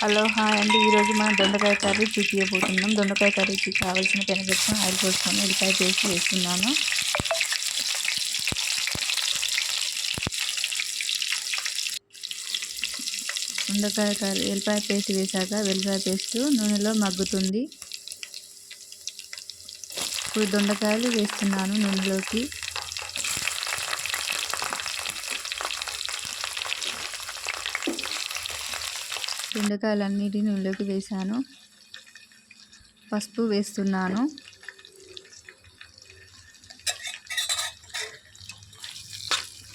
Hello hi అండి. ఈరోజు మనం దొండకాయ కర్రీ చూపించబోతున్నాం దొండకాయ కర్రీకి కావాల్సిన పెనపెట్టుకొని ఆయిల్ పోసుకొని ఉల్లిపాయ పేస్ట్ వేస్తున్నాను. దొండకాయ కర్రీ ఎల్లిపాయ పేస్ట్ వేశాక వెల్లిపాయ పేస్ట్ నూనెలో మగ్గుతుంది. ఇప్పుడు దొండకాయలు వేస్తున్నాను నూనెలోకి. బెండకాయలన్నిటిని నూనెలోకి వేసాను. పసుపు వేస్తున్నాను.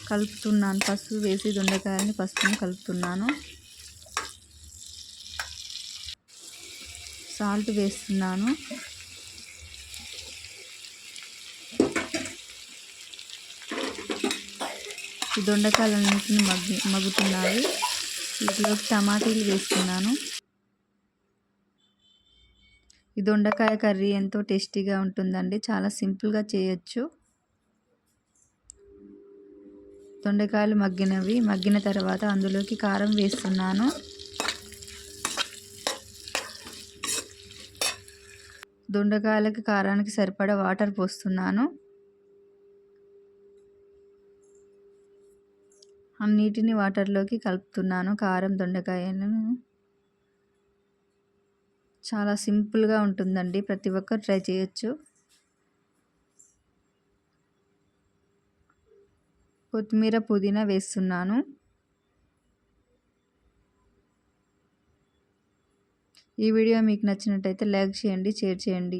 కలుపుతున్నాను. పసుపు వేసి దొండకాయలని పసుపుని కలుపుతున్నాను. సాల్ట్ వేస్తున్నాను. దొండకాయలన్నింటిని మగ్గి మగ్గుతున్నాయి. ఇందులోకి టమాటీలు వేస్తున్నాను. ఈ దొండకాయ కర్రీ ఎంతో టేస్టీగా ఉంటుందండి. చాలా సింపుల్గా చేయొచ్చు. దొండకాయలు మగ్గినవి మగ్గిన తర్వాత అందులోకి కారం వేస్తున్నాను. దొండకాయలకి కారానికి సరిపడా వాటర్ పోస్తున్నాను. అన్నిటిని వాటర్లోకి కలుపుతున్నాను. కారం దొండకాయలను చాలా సింపుల్గా ఉంటుందండి. ప్రతి ఒక్కరు ట్రై చేయొచ్చు. కొత్తిమీర పుదీనా వేస్తున్నాను. ఈ వీడియో మీకు నచ్చినట్టయితే లైక్ చేయండి షేర్ చేయండి.